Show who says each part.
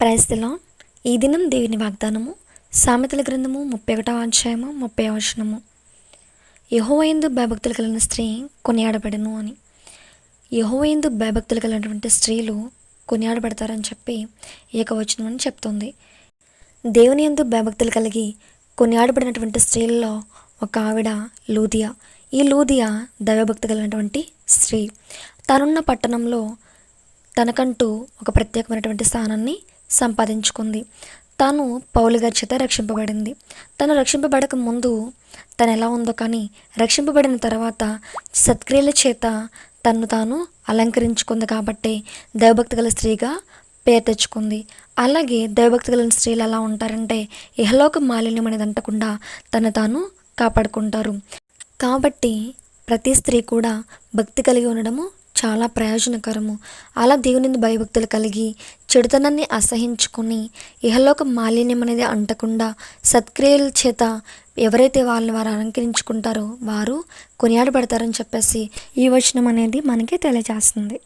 Speaker 1: ప్రైస్తలో ఈ దినం దేవుని వాగ్దానము సామెతల గ్రంథము ముప్పై ఒకటవ అధ్యాయము ముప్పై వచనము. యహోవయందు భయభక్తులు కలిగిన స్త్రీ కొనియాడబడను అని. యహోవయందు భయభక్తులు కలిగినటువంటి స్త్రీలు కొనియాడబడతారని చెప్పి ఏకవచనం అని చెప్తుంది. దేవుని యందు భయభక్తులు కలిగి కొనియాడబడినటువంటి స్త్రీలలో ఒక ఆవిడ లూదియా. ఈ లూదియా దైవభక్తి కలిగినటువంటి స్త్రీ. తనున్న పట్టణంలో తనకంటూ ఒక ప్రత్యేకమైనటువంటి స్థానాన్ని సంపాదించుకుంది. తాను పౌలు గారి చేత రక్షింపబడింది. తను రక్షింపబడక ముందు తను ఎలా ఉందో కానీ రక్షింపబడిన తర్వాత సత్క్రియల చేత తన్ను తాను అలంకరించుకుంది కాబట్టి దైవభక్తి గల స్త్రీగా పేరు తెచ్చుకుంది. అలాగే దైవభక్తి గల స్త్రీలు ఎలా ఉంటారంటే ఇహలోక మాలిన్యం అనేది అంటకుండా తను తాను కాపాడుకుంటారు. కాబట్టి ప్రతి స్త్రీ కూడా భక్తి కలిగి ఉండడము చాలా ప్రయోజనకరము. అలా దేవుని భయభక్తులు కలిగి చెడుతనాన్ని అసహించుకొని ఇహలోక మాలిన్యం అనేది అంటకుండా సత్క్రియల చేత ఎవరైతే వాళ్ళని వారు అలంకరించుకుంటారో వారు కొనియాడబడతారని చెప్పేసి ఈ వచనం అనేది మనకి తెలియజేస్తుంది.